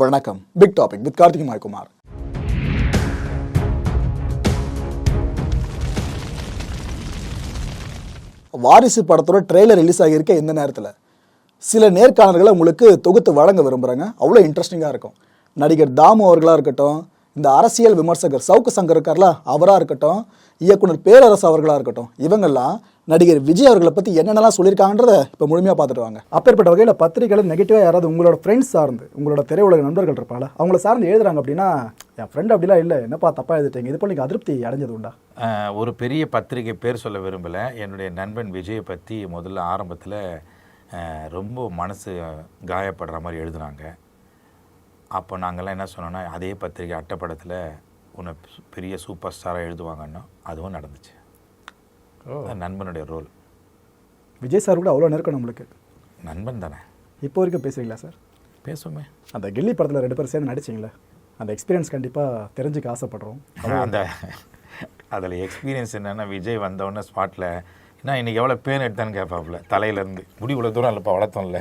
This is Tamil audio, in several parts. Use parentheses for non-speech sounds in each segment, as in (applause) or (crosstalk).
வணக்கம். பிக் டாபிக் வித் கார்த்திக் மாய்குமார் வாரிசு படத்தோட ட்ரெய்லர் ரிலீஸ் ஆகியிருக்க இந்த நேரத்தில். சில நேர்காணல்களை உங்களுக்கு தொகுத்து வழங்க விரும்புகிறாங்க அவ்வளோ இன்ட்ரெஸ்டிங்காக இருக்கும். நடிகர் தாமு அவர்களாக இருக்கட்டும் இந்த அரசியல் விமர்சகர் சவுக்கு சங்கர் இருக்கார்ல அவராக இருக்கட்டும் இயக்குனர் பேரரசு அவர்களாக இருக்கட்டும் இவங்கெல்லாம் நடிகர் விஜய் அவர்களை பற்றி என்னென்னலாம் சொல்லியிருக்காங்கன்றத இப்போ முழுமையாக பார்த்துட்டு வாங்க. அப்பேற்பட்ட வகையில் பத்திரிகையில் நெகட்டிவாக யாராவது உங்களோட ஃப்ரெண்ட்ஸ் சார்ந்து உங்களோட திரையுலக நண்பர்கள் இருப்பாங்களா அவங்கள சார்ந்து எழுதுறாங்க அப்படின்னா என் ஃப்ரெண்ட் அப்படிலாம் இல்லை என்னப்பா தப்பாக எழுதிட்டீங்க? இது போல் நீங்கள் அதிருப்தி அடைஞ்சது உண்டா? ஒரு பெரிய பத்திரிகை பேர் சொல்ல விரும்பலை. என்னுடைய நண்பன் விஜயை பற்றி முதல்ல ஆரம்பத்தில் ரொம்ப மனசு காயப்படுற மாதிரி எழுதுனாங்க. அப்போ நாங்கள்லாம் என்ன சொன்னோன்னா அதே பத்திரிகை அட்டப்படத்தில் உன்னை சு- பெரிய சூப்பர் ஸ்டாராக எழுதுவாங்கன்னா. அதுவும் நடந்துச்சு. நண்பனுடைய ரோல் விஜய் சார் கூட அவ்வளோ நெருக்கம் நம்மளுக்கு. நண்பன் தானே? இப்போ வரைக்கும் பேசுறீங்களா சார்? பேசுவோமே. அந்த கில்லி படத்தில் ரெண்டு பேரும் சேர்ந்து நடிச்சிங்களே அந்த எக்ஸ்பீரியன்ஸ் கண்டிப்பாக தெரிஞ்சுக்க ஆசைப்படுறோம். அந்த அதில் எக்ஸ்பீரியன்ஸ் என்னென்னா விஜய் வந்தவுடனே ஸ்பாட்டில் என்ன இன்னைக்கு எவ்வளோ பேன் எடுத்தான்னு கேட்பாப்புல தலையிலேருந்து. முடி இவ்வளோ தூரம் இல்லைப்பா வளர்த்தோம்ல.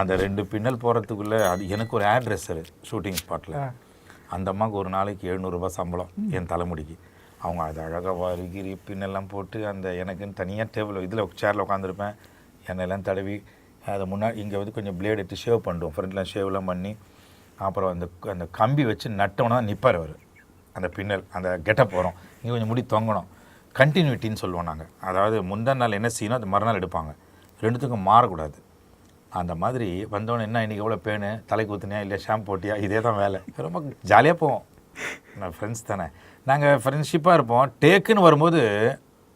அந்த ரெண்டு பின்னல் போகிறதுக்குள்ளே அது எனக்கு ஒரு ஆட்ரஸர் ஷூட்டிங் ஸ்பாட்டில் அந்த அம்மாவுக்கு ஒரு நாளைக்கு எழுநூறுபா சம்பளம் என் தலைமுடிக்கு. அவங்க அது அழகாக வருகிரி பின்னெல்லாம் போட்டு அந்த எனக்குன்னு தனியாக டேபிள் இதில் சேரில் உட்காந்துருப்பேன் எண்ணெயெல்லாம் தடவி அதை முன்னாடி இங்கே வந்து கொஞ்சம் பிளேட் எடுத்து ஷேவ் பண்ணுவோம். ஃப்ரெண்ட்லாம் ஷேவ்லாம் பண்ணி அப்புறம் அந்த அந்த கம்பி வச்சு நட்டோன்னா நிற்பார் அவர். அந்த பின்னல் அந்த கெட்டப் வரும். இங்கே கொஞ்சம் முடி தொங்கணும். கண்டினியூட்டின்னு சொல்லுவோம் நாங்கள் அதாவது முந்தா நாள் என்ன செய்யணும் அது மறுநாள் எடுப்பாங்க. ரெண்டுத்துக்கும் மாறக்கூடாது. அந்த மாதிரி வந்தவொன்னே என்ன இன்றைக்கி எவ்வளோ பேனு தலைக்கு ஊற்றுனியா இல்லை ஷாம்பு போட்டியா? இதே தான் வேலை. ரொம்ப ஜாலியாக போவோம். நான் ஃப்ரெண்ட்ஸ் தானே. நாங்கள் ஃப்ரெண்ட்ஷிப்பாக இருப்போம். டேக்குன்னு வரும்போது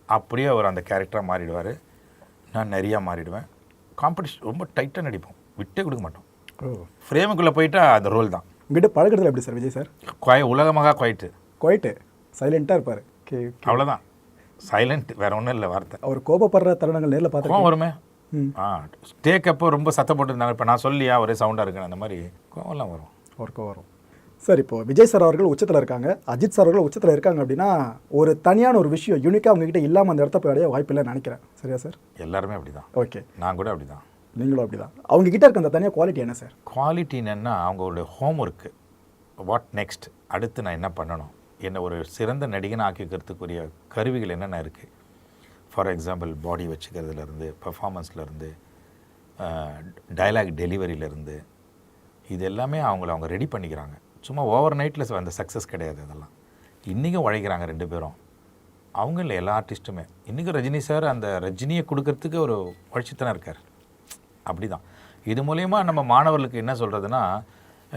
அப்படியே அவர் அந்த கேரக்டராக மாறிடுவார். நான் நிறையா மாறிடுவேன். காம்படிஷன் ரொம்ப டைட்டாக நடிப்போம். விட்டே கொடுக்க மாட்டோம். ஓ. ஃப்ரேமுக்குள்ளே போயிட்டா அந்த ரோல் தான். உங்ககிட்ட பழகுறதுல எப்படி சார் விஜய் சார் குவாய் உலகமாக குவாய்ட்டு குவைட்டு சைலண்ட்டாக இருப்பார். கே அவ்வளோதான் சைலண்ட் வேற ஒன்றும் இல்லை வார்த்தை. அவர் கோபப்படுற தருணங்கள் நேரில் பார்த்து வருமே. ஆ டேக் அப்போ ரொம்ப சத்தம் போட்டுருந்தாங்க. இப்போ நான் சொல்லியா ஒரே சவுண்டாக இருக்கேன். அந்த மாதிரி கோவம்லாம் வரும். ஒர்க்கும் வரும். சார் இப்போ விஜய் சார் அவர்கள் உச்சத்தில் இருக்காங்க. அஜித் சார் அவர்கள் உச்சத்தில் இருக்காங்க அப்படின்னா ஒரு தனியான ஒரு விஷயம் யூனிக்காக உங்ககிட்ட இல்லாமல் அந்த இடத்த போய் அடைய வாய்ப்பு இல்லைன்னு நினைக்கிறேன். சரியா சார்? எல்லாருமே அப்படி தான் ஓகே நான் கூட அப்படி தான் நீங்களும் அப்படிதான். அவங்க கிட்ட இருக்க அந்த தனியாக குவாலிட்டி என்ன சார்? குவாலிட்டி என்னன்னா அவங்களுடைய ஹோம் ஒர்க்கு வாட் நெக்ஸ்ட் அடுத்து நான் என்ன பண்ணணும்? என்ன ஒரு சிறந்த நடிகனை ஆக்கிக்கிறதுக்குரிய கருவிகள் என்னென்ன இருக்குது ஃபார் எக்ஸாம்பிள் பாடி வச்சுக்கிறதுலேருந்து பர்ஃபார்மன்ஸ்லேருந்து டைலாக் டெலிவரியிலேருந்து இது எல்லாமே அவங்கள அவங்க ரெடி பண்ணிக்கிறாங்க. சும்மா ஓவர் நைட்டில் அந்த சக்ஸஸ் கிடையாது அதெல்லாம். இன்றைக்கும் உழைக்கிறாங்க ரெண்டு பேரும். அவங்க இல்லை எல்லா ஆர்டிஸ்ட்டுமே இன்றைக்கும் ரஜினி சார் அந்த ரஜினியை கொடுக்கறதுக்கு ஒரு உழைச்சித்தானே இருக்கார். அப்படிதான். இது மூலயமா நம்ம மாணவர்களுக்கு என்ன சொல்கிறதுனா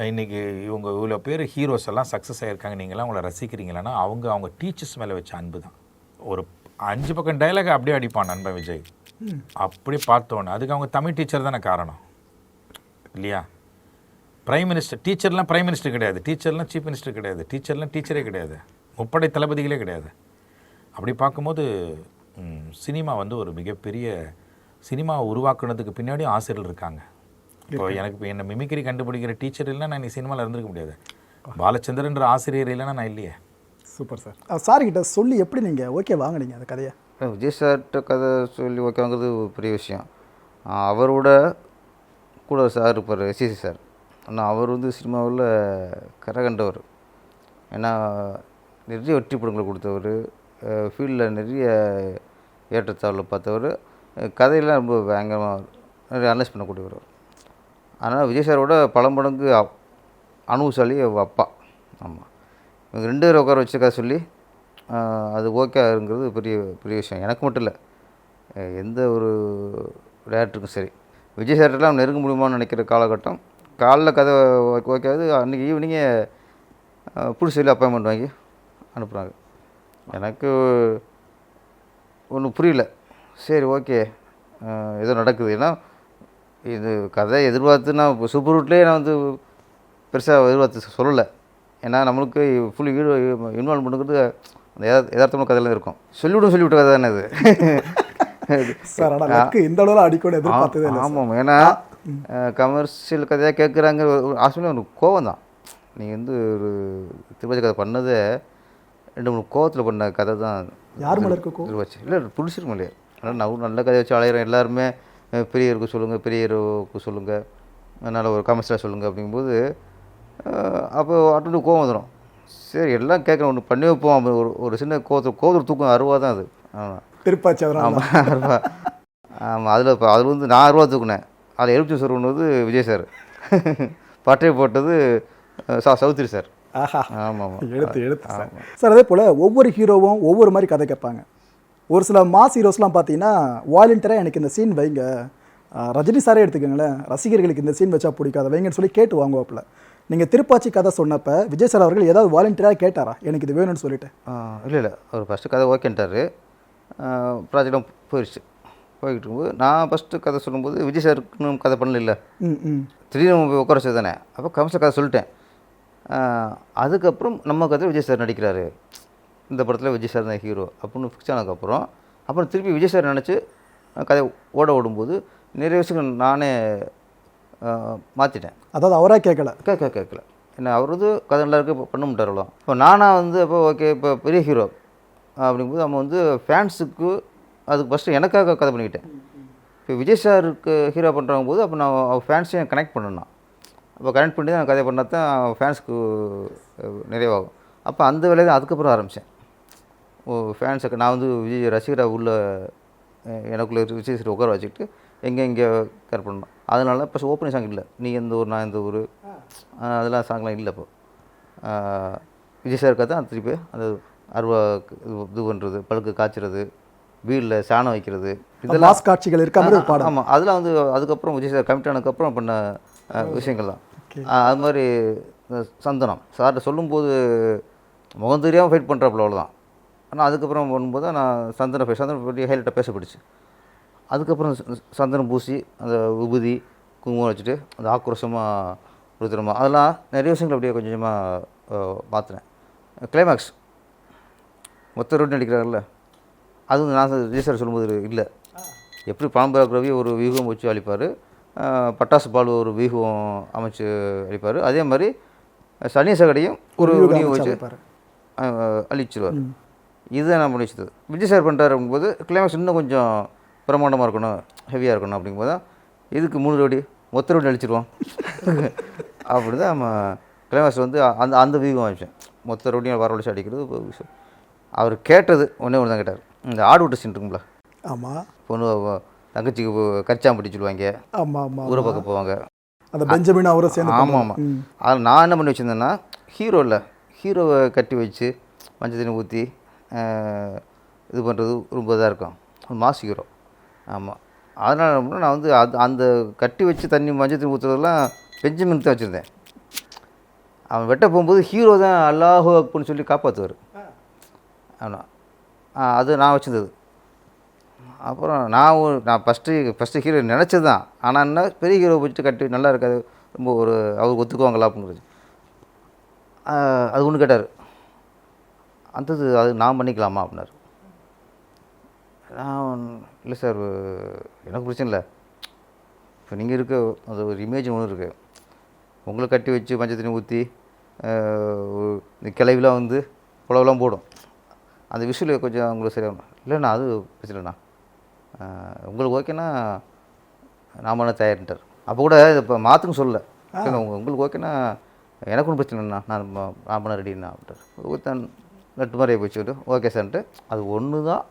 இன்றைக்கி இவங்க இவ்வளோ பேர் ஹீரோஸ் எல்லாம் சக்ஸஸ் ஆகியிருக்காங்க நீங்களாம் அவங்கள ரசிக்கிறீங்களான்னா அவங்க அவங்க டீச்சர்ஸ் மேலே வச்ச அன்பு தான் ஒரு அஞ்சு பக்கம் டைலாக் அப்படியே அடிப்பான் நண்பன் விஜய். அப்படியே பார்த்தோன்னே அதுக்கு அவங்க தமிழ் டீச்சர் தானே காரணம். இல்லையா? பிரைம் மினிஸ்டர் டீச்சர்லாம் பிரைம் மினிஸ்டர் கிடையாது. டீச்சர்லாம் சீஃப் மினிஸ்டர் கிடையாது. டீச்சர்லாம் டீச்சரே கிடையாது. முப்படை தளபதிகளே கிடையாது. அப்படி பார்க்கும்போது சினிமா வந்து ஒரு மிகப்பெரிய சினிமா உருவாக்குனதுக்கு பின்னாடி ஆசிரியர்கள் இருக்காங்க. இப்போ எனக்கு இப்போ என்ன மிமிக்ரி கண்டுபிடிக்கிற டீச்சர் இல்லைன்னா நான் நீ சினிமாவில் இருந்திருக்க முடியாது. பாலச்சந்திரன்ற ஆசிரியர் இல்லைன்னா நான் இல்லையே. Super sir. சார் கிட்ட சொல்லி எப்படி நீங்கள் ஓகே வாங்குனீங்க அந்த கதையை? விஜய் சார்கிட்ட கதை சொல்லி ஓகேங்கிறது ஒரு பெரிய விஷயம். அவரோட கூட சார் இருப்பார் எஸ்சிசி சார். ஆனால் அவர் வந்து சினிமாவில் கரகண்டவர் ஏன்னா நிறைய வெற்றி படங்களை கொடுத்தவர். ஃபீல்டில் நிறைய ஏற்றத்தாழில் பார்த்தவர். கதையெல்லாம் ரொம்ப பயங்கரமாக நிறைய அனலைஸ் பண்ணக்கூடியவர். அதனால் விஜய் சாரோட பல மடங்கு அப்- அனுபவசாலி அப்பா. ஆமாம் இவங்க ரெண்டு பேரும் உட்கார வச்சுருக்கா சொல்லி அது ஓகே இருங்கிறது பெரிய பெரிய விஷயம். எனக்கு மட்டும் இல்லை. எந்த ஒரு டேரக்டருக்கும் சரி. விஜய் சார்ட்டெல்லாம் நெருங்க முடியுமான்னு நினைக்கிற காலகட்டம் காலைல கதை ஓகே ஆகுது அன்றைக்கி ஈவினிங்கே சொல்லி அப்பாயின்மெண்ட் வாங்கி அனுப்புகிறாங்க எனக்கு ஒன்றும் புரியல. சரி ஓகே ஏதோ நடக்குது. ஏன்னா இது கதை எதிர்பார்த்து நான் இப்போ சூப்பர் ரூட்லேயே நான் வந்து பெருசாக எதிர்பார்த்து சொல்லலை. ஏன்னா நம்மளுக்கு ஃபுல் ஈடு இன்வால்வ் பண்ணுறது அந்த யதார்த்தமான கதையில இருக்கும். சொல்லிவிடும் சொல்லிவிட்ட கதை தானே அது (laughs) சார் ஆனால் இந்த அளவில் எதிர்பார்த்ததே இல்லை ஆமாம். ஏன்னா கமர்ஷியல் கதையாக கேட்குறாங்க ஆக்சுவலி ஒரு கோவம் தான் நீங்கள் வந்து ஒரு திருப்பதி கதை பண்ணதே ரெண்டு மூணு கோவத்தில் பண்ண கதை தான் யார் மேலே இருக்க இல்லை பிடிச்சிருக்கும் இல்லையா? அதனால் நான் நல்ல கதையை வச்சு அலையிறோம் எல்லாருமே அஹ், பெரிய ஹீரோக்கு சொல்லுங்கள் பெரிய ஹீரோவுக்கு சொல்லுங்கள் நல்ல ஒரு கமர்ஷியலாக சொல்லுங்கள் அப்படிங்கும்போது அப்போ ஆட்டோட்டு கோவம் வந்துடும் சரி எல்லாம் கேட்குறேன் ஒன்று பண்ணி வைப்போம். அப்படி ஒரு ஒரு சின்ன கோவத்தில் கோவத்தில் தூக்கம் அறுபா தான் அது. ஆமாம் திருப்பாச்சி அதனால ஆமாம் அறுபா ஆமாம் அதில் இப்போ அதில் வந்து நான் அறுபா தூக்குனேன். அதில் எலுமிச்சை சார் ஒன்று விஜய் சார். (laughs) பட்டை போட்டது சா சௌத்ரி சார். ஆஹா. ஆமாம் ஆமாம் எடுத்து எடுத்து சார். சார் அதே போல் ஒவ்வொரு ஹீரோவும் ஒவ்வொரு மாதிரி கதை கேட்பாங்க. ஒரு சில மாஸ் ஹீரோஸ்லாம் பார்த்தீங்கன்னா வாலண்டியராக எனக்கு இந்த சீன் வைங்க. ரஜினி சாரே எடுத்துக்கோங்களேன். ரசிகர்களுக்கு இந்த சீன் வச்சா பிடிக்காத. வைங்கன்னு சொல்லி கேட்டு வாங்குவாப்புல. நீங்கள் திருப்பாச்சி கதை சொன்னப்ப விஜய் சார் அவர்கள் ஏதாவது வாலண்டியராக கேட்டாரா? எனக்கு இது வேணும்னு சொல்லிட்டு. இல்லை இல்லை. அவர் ஃபஸ்ட்டு கதை ஓகேன்ட்டார். ப்ராஜெக்டும் போயிடுச்சு போய்கிட்டு இருக்கும்போது நான் ஃபஸ்ட்டு கதை சொல்லும்போது விஜய் சாருக்குன்னு கதை பண்ணல திடீர்னு போய் உட்கார தானே. அப்போ கமச கதை சொல்லிட்டேன். அதுக்கப்புறம் நம்ம கதை விஜய் சார் நடிக்கிறாரு. இந்த படத்தில் விஜய் சார் தான் ஹீரோ அப்படின்னு ஃபிக்ஸ் ஆனதுக்கப்புறம் அப்புறம் திருப்பி விஜய் சார் நினச்சி கதை ஓட ஓடும்போது நிறைய விஷயங்கள் நானே மாற்றிட்டேன் அதாவது அவராக கேட்கல கேட்க கேட்கல என்ன அவர் வந்து கதை நல்லா இருக்கு பண்ண மாட்டாரோ இப்போ நானாக வந்து இப்போ ஓகே இப்போ பெரிய ஹீரோ அப்படிங்கும்போது நம்ம வந்து ஃபேன்ஸுக்கு அதுக்கு ஃபஸ்ட்டு எனக்காக கதை பண்ணிக்கிட்டேன். இப்போ விஜய் சாருக்கு ஹீரோ பண்ணுறாங்க போது அப்போ நான் அவன் ஃபேன்ஸையும் கனெக்ட் பண்ணணும். அப்போ கனெக்ட் பண்ணி தான் கதை பண்ணால் தான் ஃபேன்ஸுக்கு நிறைவாகும். அப்போ அந்த வேலையை தான் அதுக்கப்புறம் ஆரம்பித்தேன் ஓ ஃபேன்ஸுக்கு நான் வந்து விஜய் ரசிகராக உள்ள எனக்குள்ளே எனக்குள்ள விஜய் சார் உட்கார வச்சுக்கிட்டு எங்கே எங்கே கேர் பண்ணணும். அதனால இப்போ ஓப்பனிங் சாங் இல்லை. நீ எந்த ஊர் நான் எந்த ஊர்? அதெல்லாம் சாங்லாம் இல்லை இப்போ விஜய் சாருக்காக தான் திருப்பி அந்த அருவா இது இது பண்ணுறது பழுக்கு காய்ச்சறது வீலில் சாணம் வைக்கிறது. இதெல்லாம் காட்சிகள் இருக்க? மாதிரி ஒரு பாடம். ஆமாம் அதெல்லாம் வந்து அதுக்கப்புறம் விஜய் சார் கமிட் ஆனதுக்கப்புறம் பண்ண விஷயங்கள் தான் அது மாதிரி சந்தனம். சார்கிட்ட சொல்லும்போது முகம் தெரியாமல் ஃபைட் பண்ணுறாப்புல அவ்வளோதான் ஆனால் அதுக்கப்புறம் பண்ணும்போது நான் சந்தனம் ஃபைட் சந்தனம் பற்றி ஹைலைட்டாக பேசப்படுச்சு அதுக்கப்புறம் ச- சந்தனம் பூசி அந்த உபுதி குங்குமம் வச்சுட்டு அந்த ஆக்ரோஷமாக கொடுத்துருமா அதெல்லாம் நிறைய விஷயங்கள் அப்படியே கொஞ்சம் கொஞ்சமாக மாற்றினேன் கிளைமேக்ஸ் மொத்த ரோடு நடிக்கிறாங்கல்ல அது வந்து நான் விஜய் சொல்லும்போது இல்லை. எப்படி பாம்பராக் ரவி ஒரு வியூகம் வச்சு அளிப்பார் பட்டாசு பாலு ஒரு வியூகம் அமைச்சு அளிப்பார் அதே மாதிரி சனி சகடையும் ஒரு வியூகம் வச்சு அழிச்சிருவார். இதுதான் நான் வச்சது விஜய் சார் பண்ணுறாரு அப்படிங்கும்போது கிளைமேக்ஸ் இன்னும் கொஞ்சம் பிரமாண்டமாக இருக்கணும் ஹெவியாக இருக்கணும் அப்படிங்கும்போது தான் இதுக்கு மூணு ரோடி மொத்த ரோடி அழிச்சிருவோம். (laughs) அப்படி தான் நம்ம கிளைமேக்ஸ் வந்து அந்த அந்த வியூகம் அமைச்சேன். மொத்த ரோடியும் வரவழைச்சு அடிக்கிறது அவர் கேட்டது ஒன்றே ஒன்று தான் கேட்டார். இந்த ஆடு விட்டு சீன் இருக்குங்களா ஆமாம் பொண்ணு தங்கச்சிக்கு கரிச்சாம்பட்டி சொல்லுவாங்க. ஆமாம் ஆமாம் ஊரை பக்கம் போவாங்க. அந்த பெஞ்சமின் அவரும் சேர்ந்து ஆமாம். ஆமாம். அதில் நான் என்ன பண்ணி வச்சுருந்தேன்னா ஹீரோ இல்லை. ஹீரோவை கட்டி வச்சு மஞ்சள் தண்ணி ஊற்றி இது பண்ணுறது ரொம்ப இதாக இருக்கும். Mass hero. ஆமாம் அதனால் நான் வந்து அது அந்த கட்டி வச்சு தண்ணி மஞ்சள் தண்ணி ஊற்றுறதெல்லாம் பெஞ்சமின் தான் வச்சுருந்தேன். அவன் வெட்ட போகும்போது ஹீரோ தான் அல்லாஹு அக்பர்னு சொல்லி காப்பாற்றுவார் ஆமாம் அது நான் வச்சுருந்தது. அப்புறம் நான் ஒரு- நான் ஃபஸ்ட்டு ஃபஸ்ட்டு ஹீரோ நினச்சது தான். ஆனால் என்ன பெரிய ஹீரோ வச்சுட்டு கட்டி நல்லா இருக்காது. ரொம்ப ஒரு அவர் ஒத்துக்குவாங்களா அப்படிங்கிறது அது ஒன்று கேட்டார். அந்தது அது நான் பண்ணிக்கலாமா அப்படின்னாரு. நான் இல்லை சார் எனக்கு பிரச்சனை இல்லை. இப்போ நீங்கள் இருக்க அது ஒரு இமேஜ் ஒன்று இருக்குது உங்களை கட்டி வச்சு மஞ்சள் தண்ணி ஊற்றி இந்த வந்து புலவெல்லாம் போடும். அந்த விஷுவல் கொஞ்சம் உங்களுக்கு சரியாகணும் இல்லைண்ணா அது பிரச்சனை இல்லைண்ணா. ஆஹ் உங்களுக்கு ஓகேனா நான் பண்ண தயாரிட்டார் அப்போ கூட இப்போ மாற்றுன்னு சொல்லல. உங்க உங்களுக்கு ஓகேனா எனக்கு ஒன்றும் பிரச்சனை இல்லைண்ணா. நான் நான் பண்ண ரெடிண்ணா அப்படின்ட்டார். ஒருத்தன் நட்டு மாதிரி போச்சுட்டு ஓகே சார்ன்ட்டு அது ஒன்று தான்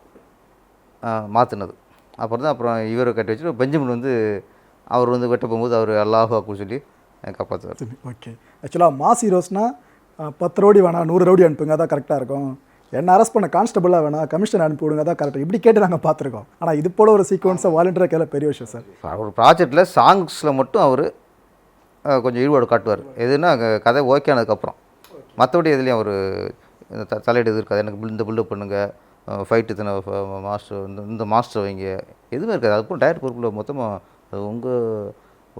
மாற்றினது அப்புறம் தான் அப்புறம் இவரை கட்டி வச்சுட்டு பெஞ்சமின் வந்து அவர் வந்து வெட்ட போகும்போது அவர் அல்லாஹ் அப்படின்னு சொல்லி காப்பாற்றுவார் ஓகே. ஆக்சுவலாக மாஸ் ஹீரோஸ்னா பத்து ரவுடி வேணாம் நூறு ரவுடி அனுப்புங்க அதான் கரெக்டாக இருக்கும். என்ன அரெஸ்ட் பண்ண கான்ஸ்டபிளாக வேணாம் கமிஷனர் அனுப்பி விடுங்க அதான் கரெக்டாக இப்படி கேட்டு நாங்கள் பார்த்துருக்கோம். ஆனால் இது போல ஒரு சீக்வன்ஸை வாலண்டியராக கேட்கல பெரிய விஷயம் சார் ஒரு ப்ராஜெக்டில் சாங்ஸில் மட்டும் அவர் கொஞ்சம் ஈடுபாடு காட்டுவார். எதுனா கதை ஓகே ஆனதுக்கப்புறம் மற்றபடி எதுலேயும் அவர் தலையீடு எது இருக்காது எனக்கு இந்த பில்டப் பண்ணுங்கள் ஃபைட்டு இத்தனை மாஸ்டர் இந்த இந்த மாஸ்டர் வைங்க. எதுவுமே இருக்காது. அதுக்கப்புறம் டயர் பொறுப்பில் மொத்தமாக அது உங்கள்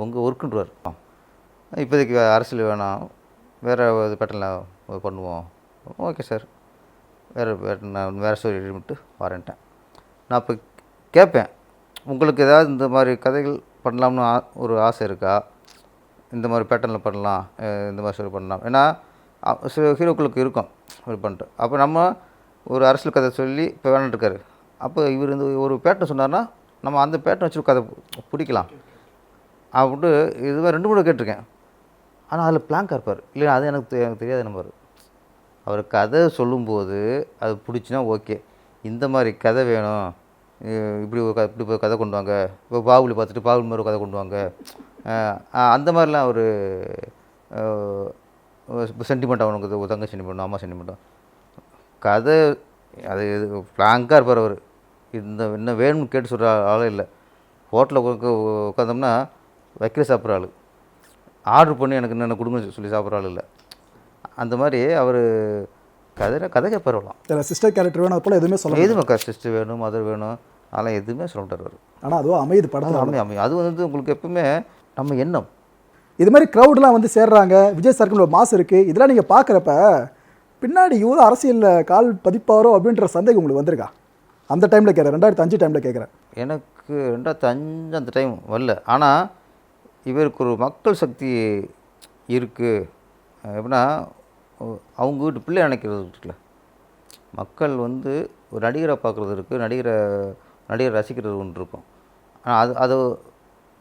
உங்கள் ஒர்க்குன்றவார் இப்போதைக்கு அரசியல் வேணாம். வேறு இது பேட்டர்னில் பண்ணுவோம். ஓகே சார் வேறு நான் வேறு ஸ்டோரி எழுதிட்டு வரேன்ட்டேன். நான் இப்போ கேட்பேன் உங்களுக்கு ஏதாவது இந்த மாதிரி கதைகள் பண்ணலாம்னு ஆ ஒரு ஆசை இருக்கா? இந்த மாதிரி பேட்டர்னில் பண்ணலாம் இந்த மாதிரி ஸ்டோரி பண்ணலாம். ஏன்னா சில ஹீரோக்களுக்கு இருக்கும் அப்படி பண்ணிட்டு. அப்போ நம்ம ஒரு அரசியல் கதை சொல்லி இப்போ வேணும்னு அப்போ இவர் இந்த ஒரு பேட்டர்ன் சொன்னார்னா நம்ம அந்த பேட்டர்ன் வச்சு கதை பிடிக்கலாம். அப்படின்ட்டு இது மாதிரி ரெண்டு மூணு கேட்டிருக்கேன். ஆனால் அதில் பிளாங்காக இருப்பார். இல்லை அது எனக்கு எனக்கு தெரியாத நம்பர் அவர் கதை சொல்லும்போது அது பிடிச்சினா ஓகே. இந்த மாதிரி கதை வேணும். இப்படி ஒரு இப்படி ஒரு கதை கொண்டு வாங்க. இப்போ பாகுபலி பார்த்துட்டு பாகுபலி மாதிரி ஒரு கதை கொண்டு வாங்க. அந்த மாதிரிலாம் அவர் சென்டிமெண்ட் அவனுக்கு ஒரு தங்க சென்டிமெண்ட் அம்மா சென்டிமெண்ட்டும் கதை அது ஃப்ளாங்காக இருப்பார் அவர். இந்த என்ன வேணும்னு கேட்டு சொல்கிற ஆளே இல்லை. ஹோட்டலில் உட்காந்தோம்னா வைக்கிற சாப்பிட்ற ஆள். ஆர்டர் பண்ணி எனக்கு என்னென்ன கொடுங்க சொல்லி சாப்பிட்ற ஆள் இல்லை. அந்த மாதிரி அவர் கதை கதை கேட்பார் அவ்வளோ இதில் சிஸ்டர் கேரக்டர் வேணும் அது போல் எதுவுமே சொல்ல எதுவுமே கஷ்டிஸ்ட் வேணும் மதர் வேணும் அதெல்லாம் எதுவுமே சொல்ல மாட்டார் அவர். ஆனால் அதுவும் அமையுது படத்தில் அமையும் அமையும் அது வந்து உங்களுக்கு எப்பவுமே நம்ம எண்ணம். இது மாதிரி க்ரௌட்லாம் வந்து சேர்றாங்க விஜய் சர்க்கிள் ஒரு மாசம் இருக்குது இதெல்லாம் நீங்கள் பார்க்குறப்ப பின்னாடி இவ்வளோ அரசியலில் கால் பதிப்பாரோ அப்படின்ற சந்தேகம் உங்களுக்கு வந்திருக்கா? அந்த டைமில் கேட்குறேன் ரெண்டாயிரத்தி அஞ்சு டைமில் கேட்குறேன். எனக்கு ரெண்டாயிரத்து அஞ்சு அந்த டைம் வரல. ஆனால் இவருக்கு ஒரு மக்கள் சக்தி இருக்குது எப்படின்னா அவங்க வீட்டு பிள்ளை நினைக்கிறது இருக்குல்ல. மக்கள் வந்து ஒரு நடிகரை பார்க்குறது இருக்குது நடிகரை நடிகரை ரசிக்கிறது ஒன்று இருக்கும். ஆனால் அது அது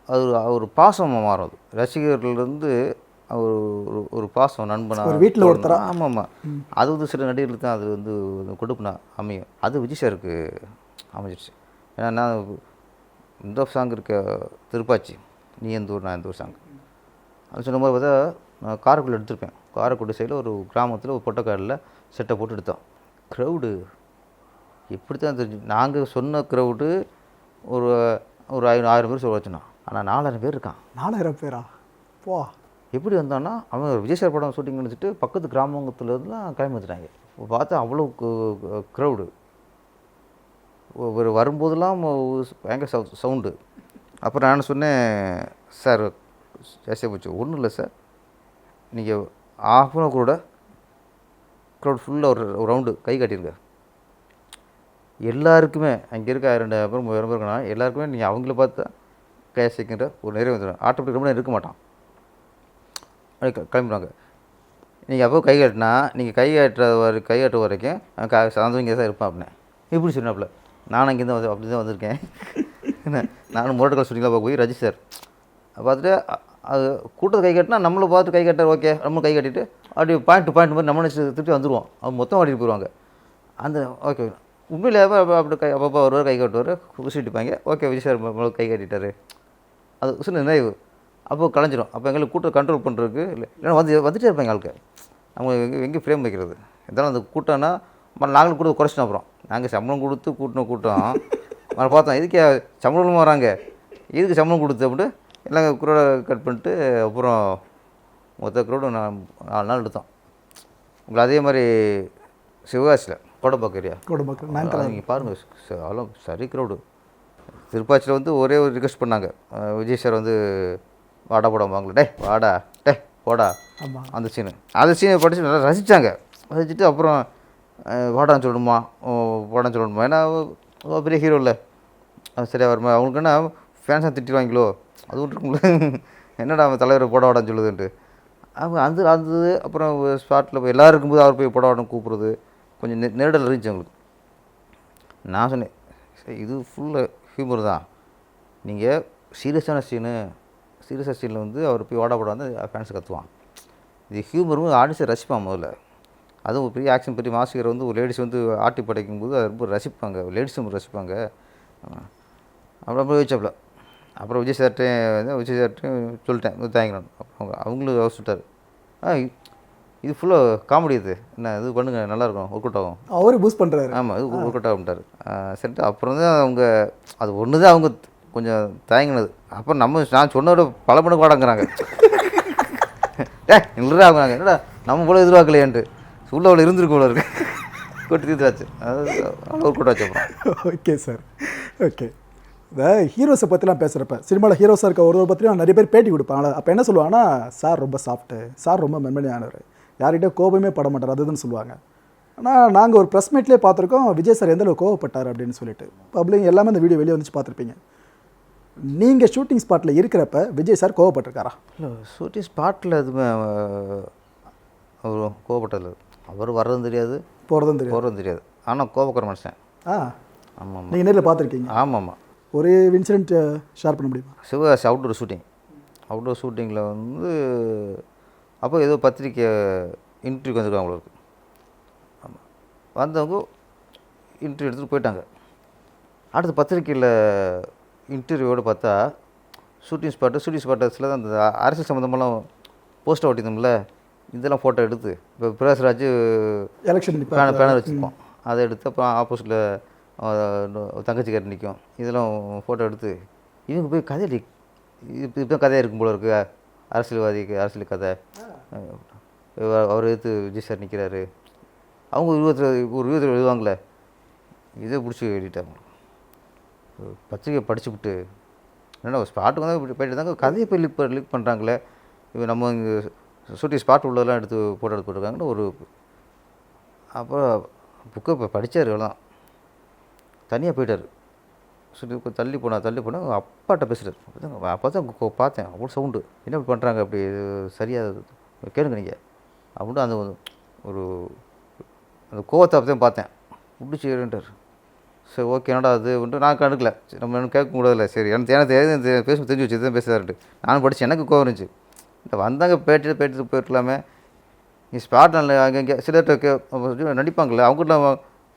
அது ஒரு- பாசமாக மாறும் அது. ரசிகர்கள்லேருந்து ஒரு ஒரு ஒரு பாசம் நண்பனா ஒரு வீட்ல ஒருத்தரா? ஆமாம். ஆமாம் அது வந்து சில நடிகர்களுக்கு தான் அது வந்து கொடுப்புனா அமையும். அது விஜய் சாருக்கு அமைஞ்சிருச்சு. ஏன்னா நான் இந்த சாங் இருக்க திருப்பாச்சி நீ எந்த ஊர் நான் எந்த ஊர் சாங் அது சொன்ன பார்த்தா நான் காரைக்குடி எடுத்திருப்பேன். காரைக்குடி சைடில் ஒரு கிராமத்தில் ஒரு பொட்டக்காடில் செட்டை போட்டு எடுத்தோம். க்ரௌடு. எப்படி தான் தெரிஞ்சு நாங்கள் சொன்ன க்ரௌடு ஒரு ஒரு ஆயிரம் ஆயிரம் பேர் சொல்ல வச்சுனோம் ஆனால் நாலாயிரம் பேர் இருக்கான். நாலாயிரம் பேரா? போ. எப்படி வந்தான்னா அவன் விஜய் சார் படம் ஷூட்டிங் நினச்சிட்டு பக்கத்து கிராமத்துலேருந்துலாம் கிளம்பி வந்துட்டாங்க பார்த்தா அவ்வளோ க்ரௌடு. ஒரு வரும்போதெல்லாம் பயங்கர சவு சவுண்டு. அப்புறம் நான் சொன்னேன் சார் ஜாஸ்தியாக போச்சு ஒன்றும் இல்லை சார். நீங்கள் ஆஃப் அன் கூட க்ரௌட் ஃபுல்லாக ஒரு ரவுண்டு கை காட்டிருங்க எல்லாருக்குமே அங்கே இருக்க ரெண்டாயிரம் பேர் மூவாயிரம் பேர் இருக்கணும் எல்லாருக்குமே நீங்கள் அவங்கள பார்த்தா கை அசைக்கின்ற ஒரு நிறைய வந்துடும். ஆட்டோமேட்டிக் ரொம்ப இருக்க மாட்டான். அப்படி கிளம்பிடுவாங்க. நீங்கள் அப்போ கை காட்டினா நீங்கள் கை காட்டுற வரை கை காட்டுற வரைக்கும் அவன் க இங்கே தான் இருப்பான் அப்படின்னு. இப்படி சொன்னாப்புல. நானும் இங்கேருந்து வந்து அப்படி தான் வந்திருக்கேன். (laughs) என்ன? நானும் முரட்டுக்கள் கால் போய் ரஜி சார். பார்த்துட்டு அது கூட்டத்தை கை கட்டினா நம்மளும் பார்த்து கை கட்டார் ஓகே நம்மளும் கை கட்டிட்டு அப்படி பாயிண்ட் டு பாயிண்ட் மாதிரி நம்ம நினச்சி திருப்பி வந்துடுவோம் அவங்க மொத்தம் ஆடிட்டு போயிடுவாங்க அந்த ஓகே உண்மையில் அப்படி கை அப்பப்போ வருவார் கை கட்டுவார் குசிட்டுப்பாங்க ஓகே விஜய் சார் நம்மளுக்கு கை காட்டிட்டாரு. அது சின்ன நினைவு. அப்போ கலைஞ்சிரும். அப்போ எங்களுக்கு கூட்டம் கண்ட்ரோல் பண்ணுறதுக்கு இல்லை இல்லைன்னா வந்து வந்துட்டே இருப்பாங்க ஆளுக்கு அவங்க எங்கே எங்கே ஃப்ரேம் வைக்கிறது? இதெல்லாம் அந்த கூட்டம்னா நாங்களும் கூட குறைச்சிட்டோம் அப்புறம். நாங்கள் சம்பளம் கொடுத்து கூட்டின கூட்டம். (laughs) பார்த்தோம் இதுக்கே சம்பளமும் வராங்க? இதுக்கு சம்பளம் கொடுத்து அப்படின்ட்டு எல்லாம் குரோட கட் பண்ணிட்டு அப்புறம் மொத்த குரோடு நான் நாலு நாள் எடுத்தோம். உங்களை அதே மாதிரி சிவகாசியில் கோடம்பாக்கம் ஏரியா குடும்பம் நான் நீங்கள் பாருங்கள் அவ்வளோ சரி க்ரௌடு திருப்பாச்சியில் வந்து ஒரே ஒரு ரிக்வெஸ்ட் பண்ணாங்க. விஜய் சார் வந்து வாடா போட வாங்கல. டே வாடா டே போடா. ஆமாம் அந்த சீனு அந்த சீனை படித்து நல்லா ரசித்தாங்க ரசிச்சுட்டு அப்புறம் வாடான்னு சொல்லணுமா? போடான்னு சொல்லணுமா? ஏன்னா பெரிய ஹீரோ இல்லை அது சரியாக வருமா? அவங்களுக்கு என்ன ஃபேன்ஸாக திட்டிடுவாங்களோ? அது இருக்கும்ல. என்னடா அவன் தலைவர் போட வாடான்னு சொல்லுதுன்ட்டு. அவங்க அந்த அது அப்புறம் ஸ்பாட்டில் போய் எல்லோரும் இருக்கும்போது அவர் போய் போட வாடான்னு கூப்பிட்றது கொஞ்சம் நெ நெருடல் இருந்துச்சு அவங்களுக்கு. நான் சொன்னேன் சரி இது ஃபுல்லாக ஹியூமர் தான். நீங்கள் சீரியஸான சீனு சீரியஸான சீனில் வந்து அவர் போய் ஓட போட வந்து ஃபேன்ஸ் கற்றுவான் இது ஹியூமரும் ஆடியன்ஸை ரசிப்பான் முதல்ல. அதுவும் ஒரு பெரிய ஆக்ஷன் பெரிய மாசிகர் வந்து ஒரு லேடிஸ் வந்து ஆட்டி படைக்கும் போது அது ரொம்ப ரசிப்பாங்க. லேடிஸும் ரசிப்பாங்க. அப்புறம் போய் வச்சாப்புல அப்புறம் விஜய் வந்து விஜய் சார்ட்டையும் சொல்லிட்டேன் தேங்க்யூ அவங்க அவங்களும் யோசிச்சுட்டார் ஆ இது ஃபுல்லாக காமெடி இது. என்ன இது பண்ணுங்க நல்லாயிருக்கும் ஒர்க் அவுட் ஆகும். அவரே பூஸ்ட் பண்ணுறாரு ஆமாம் இது ஒர்க் அவுட் ஆகும்ட்டார். சரிட்டு அப்புறம் தான் அவங்க அது ஒன்று தான் அவங்க கொஞ்சம் தயங்கினது அப்புறம் நம்ம நான் சொன்னோட பல மடங்கு வாடங்கிறாங்க (laughs) ஏ அவங்க என்னடா நம்ம போல எதிர்பார்க்கலையேன்ட்டு. உள்ள அவ்வளோ இருந்திருக்கு இருக்கு. கொட்டி தீர்த்தாச்சு அது அவுட் ஆச்சு அப்புறம். ஓகே சார் ஓகே இந்த ஹீரோஸை பற்றிலாம் பேசுகிறப்ப சினிமாவில் ஹீரோஸாக இருக்க ஒரு பற்றியும் நிறைய பேர் பேட்டி கொடுப்பாங்களே அப்போ என்ன சொல்லுவாங்கன்னா சார் ரொம்ப சாஃப்ட்டு சார் ரொம்ப மென்மனியானவர் யார்கிட்டயும் கோபமே பட மாட்டார். அது இதுன்னு சொல்லுவாங்க. ஆனால் நாங்கள் ஒரு ப்ரெஸ் மீட்லேயே பார்த்துருக்கோம் விஜய் சார் எந்த அளவுக்கு கோவப்பட்டார் அப்படின்னு சொல்லிட்டு. பப்ளிக் எல்லாமே இந்த வீடியோ வெளியே வந்துச்சு பார்த்துருப்பீங்க. நீங்கள் ஷூட்டிங் ஸ்பாட்டில் இருக்கிறப்ப விஜய் சார் கோவப்பட்டிருக்காரா? இல்லை ஷூட்டிங் ஸ்பாட்டில் எதுவுமே அவர் கோவப்பட்டதில்லை. அவர் வர்றதும் தெரியாது. போகிறதும் தெரியும் போகிறதும் தெரியாது. ஆனால் கோபக்கிற மனுஷன். ஆ. ஆமாம் நீங்கள் நேரில் பார்த்துருக்கீங்க. ஆமாம் ஆமாம் ஒரு இன்சிடென்ட் ஷேர் பண்ண முடியுமா? சிவகாசி அவுட்டோர் ஷூட்டிங் அவுட்டோர் ஷூட்டிங்கில் வந்து அப்போ ஏதோ பத்திரிக்கை இன்டர்வியூக்கு வந்திருக்காங்க உங்களுக்கு ஆமாம் வந்தவங்க இன்டர்வியூ எடுத்துகிட்டு போயிட்டாங்க. அடுத்து பத்திரிக்கையில் இன்டர்வியூவோட பார்த்தா ஷூட்டிங் ஸ்பாட்டு ஷூட்டிங் ஸ்பாட்டஸில் தான் அந்த அரசியல் சம்மந்தமெல்லாம் போஸ்டர் ஒட்டியிருந்தோம்ல இதெல்லாம் ஃபோட்டோ எடுத்து இப்போ பிரகாஷ்ராஜ் எலெக்ஷன் பேனர் பேனர் வச்சுருப்போம் அதை எடுத்து அப்புறம் ஆப்போசிட்டில் தங்கச்சி கட்டி நிற்கும். இதெல்லாம் ஃபோட்டோ எடுத்து இவங்க போய் கதை இப்போ இப்போ கதையாக இருக்கும் போல இருக்கு. அரசியல்வாதிக்கு அரசியல் கதை. அவர் எடுத்து விஜய் சார் நிற்கிறாரு அவங்க இருபத்தி ஒரு இருபத்தி எழுதுவாங்களே. இதை பிடிச்சி எழுதிட்டாங்க. பத்திரிக்கை படிச்சுவிட்டு என்னடா ஸ்பாட்டுக்கு வந்து இப்படி போயிட்டு தாங்க கதையை போய் லீக் லீக் பண்ணுறாங்களே இப்போ நம்ம இங்கே சுட்டி ஸ்பாட் உள்ளதெல்லாம் எடுத்து ஃபோட்டோ எடுத்து போட்டிருக்காங்கன்னு ஒரு அப்புறம் புக்கை இப்போ படித்தார் எல்லாம் தனியாக போயிட்டார். சரி தள்ளி போனால் தள்ளி போனால் அப்பாட்ட பேசுகிறார் அப்போ தான் கொ- பார்த்தேன். அவ்வளோ சவுண்டு என்ன இப்படி பண்ணுறாங்க அப்படி? இது சரியாக கேளுங்க நீங்கள் அப்படின்னு அந்த ஒரு அந்த கோவத்தை அப்போதான் பார்த்தேன். பிடிச்சிட்டார் சரி ஓகே என்னடா அது வந்துட்டு நான் கண்டுக்கல. சரி, நம்ம இன்னும் கேட்க முடியாதுல்ல சரி எனக்கு எனக்கு தெரியாது பேச தெரிஞ்சு வச்சு தான் பேசுகிறாருட்டு நான் படிச்சு எனக்கு கோவம் இருந்துச்சு. இந்த வந்தாங்க பேட்டிட்டு பேட்டிட்டு போயிருக்கலாமே. நீ ஸ்பாட் நல்ல அங்கே இங்கே சிலர்கிட்ட கே நடிப்பாங்கள்ல அவங்ககிட்ட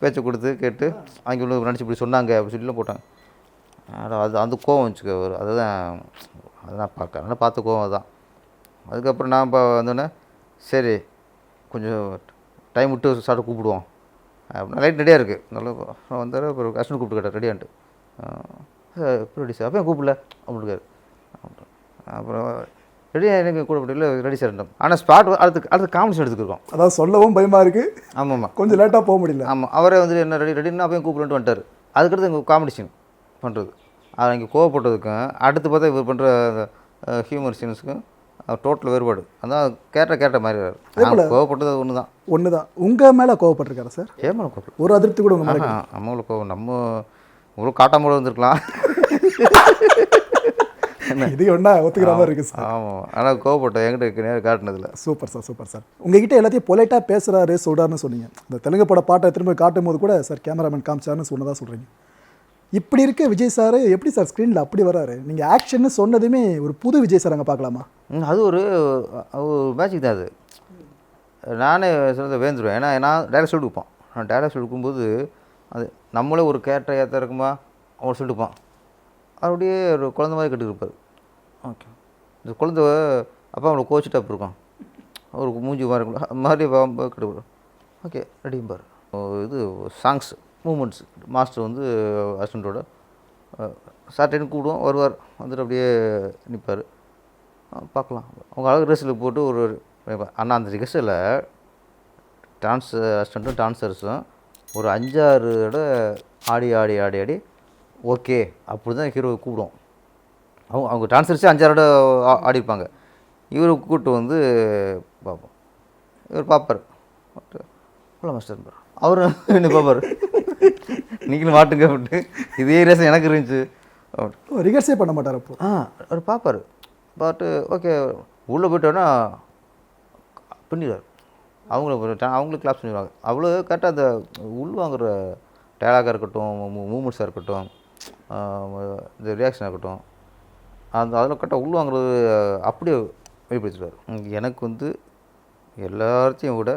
பேச்சை கொடுத்து கேட்டு அவங்க உள்ள நினச்சி இப்படி சொன்னாங்க அப்படி சொல்லிலாம் போட்டாங்க. ஆனால் அது அந்த கோவம் வச்சுக்க ஒரு அதுதான் அதுதான் பார்க்க. அதனால் பார்த்த கோவம் அதுதான் அதுக்கப்புறம் நான் இப்போ வந்தோடனே சரி கொஞ்சம் டைம் விட்டு சாப்பிட்டு கூப்பிடுவோம். அப்படின்னா லைட் ரெடியாக இருக்குது நல்லா வந்தார் அப்புறம் கஷ்டம் கூப்பிட்டு கேட்டார் ரெடியான்ட்டு. எப்படி ரெடி சார்? அப்போ கூப்பிடல அப்படின்னு அப்புறம் ரெடியாக எனக்கு கூட இல்லை ரெடி சார் ஆனால் ஸ்பாட் அடுத்து அடுத்து காம்படிஷன் எடுத்துக்கிறோம் அதாவது சொல்லவும் பயமா இருக்கு. ஆமாம்மா. கொஞ்சம் லேட்டாக போக முடியல. ஆமாம் அவரே வந்து என்ன ரெடி ரெடினா அப்பயும் கூப்பிட்டு வந்துட்டார். அதுக்கடுத்து எங்கள் காம்படிஷன் பண்ணுறது அது இங்கே கோவப்பட்டதுக்கும் அடுத்து பார்த்தா இவர் பண்ணுற ஹியூமர் சீன்ஸுக்கும் டோட்டல் வேறுபாடு. அதான் கேட்ட கேட்ட மாதிரி கோவப்பட்டது ஒன்று தான் ஒன்று தான் உங்கள் மேலே கோவப்பட்டிருக்காரு சார் ஏமால கோவப்படும் ஒரு அதிருப்தி கூட மேலே நம்மளுக்கு கோவம். நம்ம உங்களுக்கு காட்டாமல் வந்திருக்கலாம். (laughs) இது ஒன்றா ஒத்துக்கிற மாதிரி இருக்கு சார். ஆமாம் ஆனால் கோவப்பட்டேன் என்கிட்ட நேரம் காட்டினதில்ல சூப்பர் சார் சூப்பர் சார். உங்ககிட்ட எல்லாத்தையும் பொலைட்டாக பேசுகிறாரு சொல்கிறாருன்னு சொன்னீங்க. இந்த தெலுங்கு பட பாட்டை திரும்ப காட்டும் போது கூட சார் கேமராமேன் காமிச்சாருன்னு சொன்னதா சொல்கிறீங்க இப்படி இருக்க விஜய் சார் எப்படி சார் ஸ்க்ரீனில் அப்படி வராரு நீங்கள் ஆக்ஷன்னு சொன்னதுமே ஒரு புது விஜய் சார் அங்கே பார்க்கலாமா? அது ஒரு மேஜிக் தான் அது. நானே சொல்கிறத வேந்துருவேன். ஏன்னா நான் டேரக்ட் சொல்லிட்டு இருப்போம் நான் டேரக்ட் கொடுக்கும்போது அது நம்மளே ஒரு கேரக்டர் ஏற்ற இருக்குமா அவர் அப்படியே ஒரு குழந்த மாதிரி கட்டிட்டு இருப்பார் ஓகே. இந்த குழந்தை அப்பா அவனை கோச்சிட்டு அப்படி இருக்கும்? அவருக்கு மூஞ்சி மாதிரி இருக்கும். அது மாதிரி ரெடியும் ஓகே ரெடிம்பார் இது சாங்ஸ் மூமெண்ட்ஸ் மாஸ்டர் வந்து அசிஸ்டண்ட்டோட சார்டைன்னு கூப்பிடுவோம் வருவார். வந்துட்டு அப்படியே நிற்பார் பார்க்கலாம். அவங்க அழகு ரிஹர்சலுக்கு போட்டு ஒரு ஆனால் அந்த ரிஹர்சலில் டான்ஸ் அசிஸ்டண்ட்டும் டான்ஸர்ஸும் ஒரு அஞ்சாறு இட ஆடி ஆடி ஆடி ஆடி ஓகே அப்படி தான் ஹீரோவை கூப்பிடுவோம். அவங்க அவங்க டான்ஸர்ஸே அஞ்சாறு தடவை ஆ- ஆடிருப்பாங்க இவரை கூப்பிட்டு வந்து பார்ப்போம் இவர் பார்ப்பார் ஹலோ மாஸ்டர் அவர் என்ன பார்ப்பார் நீங்களும் மாட்டுங்க அப்படின்ட்டு. இதே ரேசம் எனக்கு இருந்துச்சு. ரிகர்ஸே பண்ண மாட்டார் அப்போ? ஆ அவர் பார்ப்பார் பார்த்து ஓகே உள்ளே போயிட்டோன்னா பண்ணிடுவார் அவங்கள அவங்களுக்கு கிளாஸ் பண்ணிடுவாங்க. அவ்வளோ கரெக்டாக அந்த உள்வாங்குற டயலாகாக இருக்கட்டும் மூமெண்ட்ஸாக இருக்கட்டும் இந்த ரியாக்ஷனாக இருக்கட்டும். அந்த அதில் கரெக்டாக உள்வாங்குறது அப்படியே வெளிப்படுத்திடுவார். எனக்கு வந்து எல்லாத்தையும் விட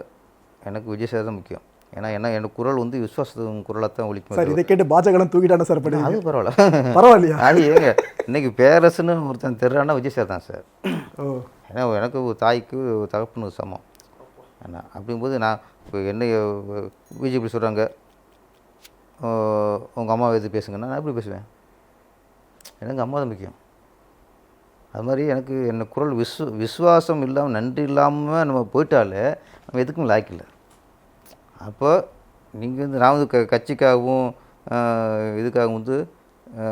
எனக்கு விஜய் சார் தான் முக்கியம். ஏன்னா ஏன்னா எனக்கு குரல் வந்து விஸ்வாசத்தின் குரலாக தான் ஒழிக்கும் சார் இதை கேட்டு பாஜகலாம் தூக்கிட்டானே சார் பண்ணி அது பரவாயில்ல. பரவாயில்லையா? அது ஏங்க இன்னைக்கு பேரரசுன்னு ஒருத்தன் தெரிறான்னா விஜய் சார் தான் சார். ஓ. ஏன்னா எனக்கு ஒரு தாய்க்கு ஒரு தகப்பனு சமம். என்ன அப்படிங்கும்போது நான் இப்போ என்ன பிஜேபி சொல்கிறாங்க உங்கள் அம்மாவை எது பேசுங்கன்னா நான் எப்படி பேசுவேன்? எனக்கு அம்மா தான் முக்கியம். அது மாதிரி எனக்கு என்ன குரல் விஸ்வ விசுவாசம் இல்லாமல் நன்றி இல்லாமல் நம்ம போயிட்டாலே நம்ம எதுக்கும் லாய்க்கில்லை அப்போ நீங்கள் வந்து நான் வந்து க கட்சிக்காகவும் இதுக்காகவும் வந்து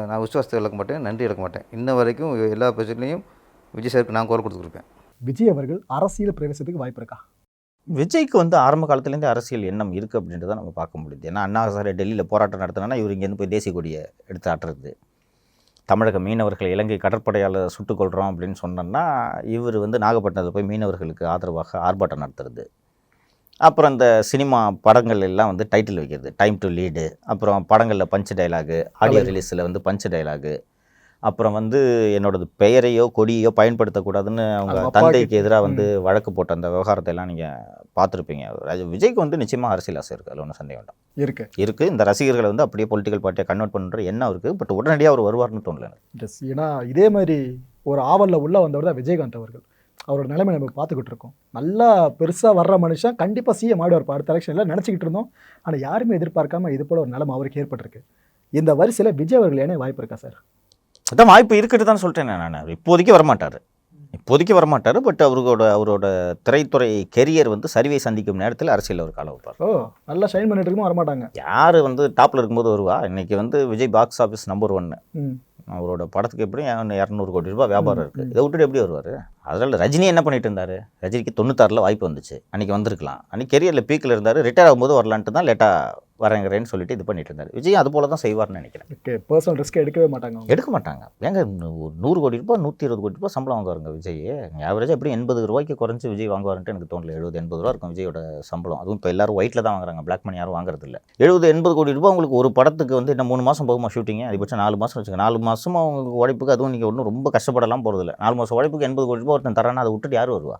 நான் விசுவாசத்தை இழக்க மாட்டேன் நன்றி இழக்க மாட்டேன். இன்ன வரைக்கும் எல்லா பிரச்சனையும் விஜய் சாருக்கு நான் குரல் கொடுத்துருப்பேன். விஜய் அவர்கள் அரசியல் பிரவேசத்துக்கு வாய்ப்பு இருக்கா? விஜய்க்கு வந்து ஆரம்ப காலத்துலேருந்து அரசியல் எண்ணம் இருக்குது அப்படின்றத நம்ம பார்க்க முடியுது. ஏன்னா அண்ணா சார் டெல்லியில் போராட்டம் நடத்தினா இவர் இங்கேருந்து போய் தேசிய கொடியை எடுத்து ஆட்டுறது. தமிழக மீனவர்கள் இலங்கை கடற்படையால் சுட்டுக் கொல்றோம் அப்படின்னு சொன்னோன்னா இவர் வந்து நாகப்பட்டினத்தில் போய் மீனவர்களுக்கு ஆதரவாக ஆர்ப்பாட்டம் நடத்துறது. அப்புறம் இந்த சினிமா படங்கள் எல்லாம் வந்து டைட்டில் வைக்கிறது. டைம் டு லீடு அப்புறம் படங்களில் பஞ்ச் டைலாகு ஆடியோ ரிலீஸில் வந்து பஞ்ச் டைலாகு அப்புறம் வந்து என்னோடது பெயரையோ கொடியோ பயன்படுத்தக்கூடாதுன்னு அவங்க தந்தைக்கு எதிராக வந்து வழக்கு போட்ட அந்த விவகாரத்தை எல்லாம் நீங்கள் பார்த்துருப்பீங்க. அது விஜய்க்கு வந்து நிச்சயமாக அரசியல் ஆசை இருக்குது அதில் ஒன்றும் சந்தேகம் வேண்டாம். இருக்கு. இருக்குது இந்த ரசிகர்களை வந்து அப்படியே பொலிட்டிக்கல் பார்ட்டியை கன்வெர்ட் பண்ணுற எண்ணம் இருக்குது பட் உடனடியாக அவர் வருவார்னு தோணல எஸ் ஏன்னா இதே மாதிரி ஒரு ஆவல்ல உள்ள வந்தவர் தான் விஜயகாந்த் அவர்கள். அவரோட நிலைமை நம்ம பார்த்துக்கிட்டு இருக்கோம் நல்லா பெருசாக வர்ற மனுஷன் கண்டிப்பாக சிஎம் ஆடுவார் அடுத்த எலெக்ஷனில் நினச்சிக்கிட்டு இருந்தோம். ஆனால் யாருமே எதிர்பார்க்காம இது போல ஒரு நிலைமை அவருக்கு ஏற்பட்டிருக்கு. இந்த வரிசையில் விஜய் அவர்கள் ஏனே வாய்ப்பு இருக்கா சார் அதான் வாய்ப்பு இருக்குன்னு தான் சொல்லிட்டேன் நான். இப்போதைக்கு வரமாட்டார். இப்போதைக்கு வரமாட்டார் பட் அவரோட அவரோட திரைத்துறை கெரியர் வந்து சரிவை சந்திக்கும் நேரத்தில் அரசியல் அவர் காலம் வைப்பார். ஓ நல்லா ஷைன் பண்ணிட்டு இருக்குமோ வரமாட்டாங்க. யார் வந்து டாப்பில் இருக்கும்போது வருவா? இன்னைக்கு வந்து விஜய் பாக்ஸ் ஆஃபீஸ் நம்பர் ஒன்று அவரோட படத்துக்கு எப்படியும் இரநூறு கோடி ரூபாய் வியாபாரம் இருக்குது இதை விட்டுட்டு எப்படி வருவார்? அதனால் ரஜினி என்ன பண்ணிட்டு இருந்தார்? ரஜினிக்கு தொண்ணூத்தாறில் வாய்ப்பு வந்துச்சு. அன்றைக்கி வந்திருக்கலாம். அன்றைக்கி கெரியரில் பீக்கில் இருந்தார். ரிட்டையர் ஆகும்போது வரலான்ட்டு தான் லேட்டாக வரேங்கிறேன்னு சொல்லிட்டு இது பண்ணிட்டு இருந்தார். விஜய் அது போல தான் செய்வார்னு நினைக்கிறேன். பர்சனல் ரிஸ்க் எடுக்கவே மாட்டாங்க எடுக்க மாட்டாங்க. ஏங்க ஒரு நூறு கோடி ரூபாய் நூற்றி இருபது கோடி ரூபாய் சம்பளம் வாங்குவாருங்க விஜய். ஆவரேஜாக எப்படி எண்பது ரூபாய்க்கு குறைஞ்சு விஜய் வாங்குவாருன்ட்டு எனக்கு தோணல. எழுபது எண்பது ரூபா இருக்கும் விஜயோட சம்பளம். அதுவும் இப்போ எல்லாரும் ஒயிட்டில் தான் வாங்குறாங்க. பிளாக் மணி யாரும் வாங்குறது இல்லை எழுபது எண்பது கோடி ரூபாய் உங்களுக்கு ஒரு படத்துக்கு வந்து என்ன மூணு மாதம் போகுமா ஷூட்டிங் அதிகபட்சம் நாலு மாதம் வச்சுக்க நாலு மாதம் உங்களுக்கு உழைப்புக்கு அதுவும் நீங்கள் ஒன்றும் ரொம்ப கஷ்டப்படலாம் போகிறதில்ல நாலு மாதம் உழைப்புக்கு எண்பது கோடி ரூபாய் ஒருத்தன் தரானா அதை விட்டுட்டு யார் வருவா?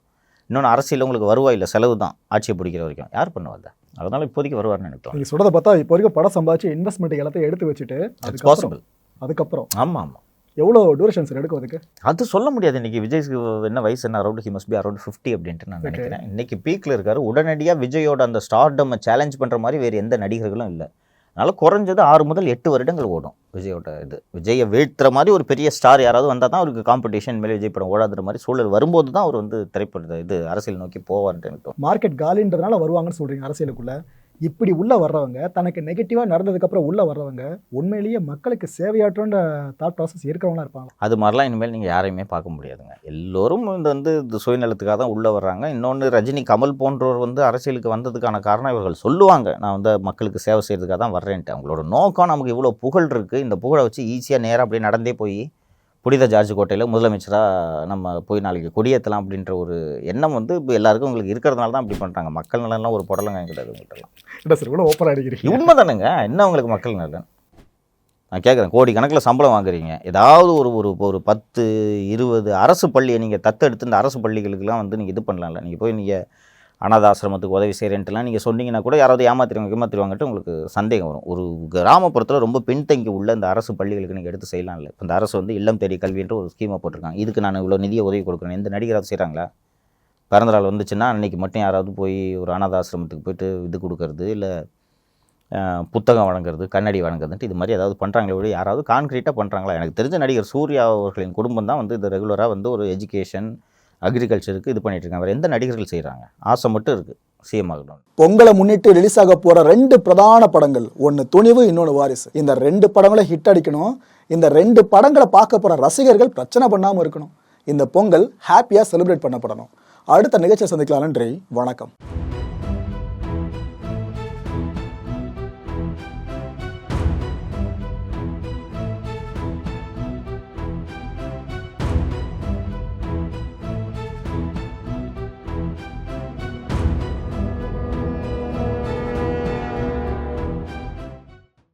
இன்னொன்று அரசியல் உங்களுக்கு வருவா இல்லை செலவு தான் ஆட்சியை பிடிக்கிற வரைக்கும். யார் பண்ணுவாங்க அதனால் இப்போதைக்கு வருவார்னு எனக்கு தோணும் நீங்கள் சொல்றதை பார்த்தா இப்போ வரைக்கும் படம் சம்பாதிச்சு இன்வெஸ்ட்மெண்ட் எல்லாத்தையும் எடுத்து வச்சுட்டு அதுக்கப்புறம் பாசிபிள் அதுக்கப்புறம். ஆமாம் ஆமாம் எவ்வளோ டூரேஷன் சார் எடுக்கும் அதுக்கு? அது சொல்ல முடியாது இன்னைக்கு விஜய்க்கு என்ன வயசு என்ன? Around he must be around fifty அப்படின்ட்டு நான். நினைக்கிறேன். இன்னைக்கு பீக்கில் இருக்காரு. உடனடியாக விஜயோட அந்த ஸ்டார்டம் சேலஞ்ச் பண்ணுற மாதிரி வேறு எந்த நடிகர்களும் இல்லை. அதனால் குறைஞ்சது ஆறு முதல் எட்டு வருடங்கள் ஓடும் விஜயோட இது. விஜயை வீழ்த்துற மாதிரி ஒரு பெரிய ஸ்டார் யாராவது வந்தால் தான் அவருக்கு காம்படிஷன் மேலே விஜய் படம் ஓடாதுற மாதிரி சூழல் வரும்போது தான் அவர் வந்து திரைப்பட இது அரசியல் நோக்கி போவார்ன்ட்டு மார்க்கெட் காலின்றதுனால வருவாங்கன்னு சொல்கிறீங்க அரசியலுக்குள்ள. இப்படி உள்ள வர்றவங்க தனக்கு நெகட்டிவாக நடந்ததுக்கப்புறம் உள்ளே உள்ள வர்றவங்க உண்மையிலேயே மக்களுக்கு சேவையாற்றோன்ற தாட் ப்ராசஸ் இருக்கிறவங்களாம் இருப்பாங்க. அது மாதிரிலாம் இனிமேல் நீங்கள் யாரையுமே பார்க்க முடியாதுங்க. எல்லோரும் இந்த வந்து இந்த சுயநலத்துக்காக தான் உள்ளே வர்றாங்க. இன்னொன்று ரஜினி கமல் போன்றோர் வந்து அரசியலுக்கு வந்ததுக்கான காரணம் இவர்கள் சொல்லுவாங்க. நான் வந்து மக்களுக்கு சேவை செய்கிறதுக்காக தான் வர்றேன்ட்டு. அவங்களோட நோக்கம் நமக்கு இவ்வளோ புகழ் இருக்குது இந்த புகழை வச்சு ஈஸியாக நேராக அப்படியே நடந்தே போய் புனித ஜார்ஜ் கோட்டையில் முதலமைச்சராக நம்ம போய் நாளைக்கு கொடியேற்றலாம் அப்படின்ற ஒரு எண்ணம் வந்து இப்போ எல்லாருக்கும் உங்களுக்கு இருக்கிறதுனால தான் அப்படி பண்ணுறாங்க மக்கள் நலன்லாம் ஒரு புடலங்க கிடையாது உங்கள்கிட்டலாம் சார் இவ்வளோ ஓப்பன் அடிக்கிறீங்க? உண்மை தானேங்க என்ன உங்களுக்கு மக்கள் நலன்? நான் கேட்குறேன் கோடி கணக்கில் சம்பளம் வாங்குறீங்க. ஏதாவது ஒரு ஒரு ஒரு பத்து இருபது அரசு பள்ளியை நீங்கள் தத்தெடுத்து இந்த அரசு பள்ளிகளுக்கெல்லாம் வந்து நீங்கள் இது பண்ணலாம்ல. நீங்கள் போய் நீங்கள் அனாதாசிரமத்துக்கு உதவி செய்கிறேன்ட்டுலாம் நீங்கள் சொன்னீங்கன்னா கூட யாராவது ஏமாத்திருவாங்க ஏமாத்திருவாங்கட்டு உங்களுக்கு சந்தேகம் வரும். ஒரு கிராமப்புறத்தில் ரொம்ப பின்தங்கி உள்ள இந்த அரசு பள்ளிகளுக்கு நீங்கள் எடுத்து செய்யலாம்ல. இப்போ இந்த அரசு வந்து இல்லம் தேடி கல்வின்ற ஒரு ஸ்கீமை போட்டிருக்காங்க. இதுக்கு நான் இவ்வளோ நிதியை உதவி கொடுக்குறேன் எந்த நடிகராக செய்கிறாங்களா பிறந்தநாள் வந்துச்சுன்னா அன்றைக்கி மட்டும் யாராவது போய் ஒரு அனாதாசிரமத்துக்கு போயிட்டு இது கொடுக்கறது இல்லை புத்தகம் வழங்குறது கண்ணாடி வழங்குறதுன்ட்டு இது மாதிரி ஏதாவது பண்ணுறாங்களே விட யாராவது கான்க்ரீட்டாக பண்ணுறாங்களா எனக்கு தெரிஞ்ச நடிகர் சூர்யா அவர்களின் குடும்பம் தான் வந்து இது ரெகுலராக வந்து ஒரு எஜுகேஷன் அக்ரிகல்ச்சருக்கு இது பண்ணிட்டு இருக்காங்க. வேறு எந்த நடிகர்கள் செய்கிறாங்க ஆசை மட்டும் இருக்குது சிஎம் ஆகணும். பொங்கலை முன்னிட்டு ரிலீஸ் ஆக போகிற ரெண்டு பிரதான படங்கள். ஒன்று துணிவு இன்னொன்று வாரிசு. இந்த ரெண்டு படங்களும் ஹிட் அடிக்கணும். இந்த ரெண்டு படங்களை பார்க்க போகிற ரசிகர்கள் பிரச்சனை பண்ணாமல் இருக்கணும். இந்த பொங்கல் ஹாப்பியாக செலிப்ரேட் பண்ணப்படணும். அடுத்த நிகழ்ச்சியை சந்திக்கலாம். நன்றி. வணக்கம்.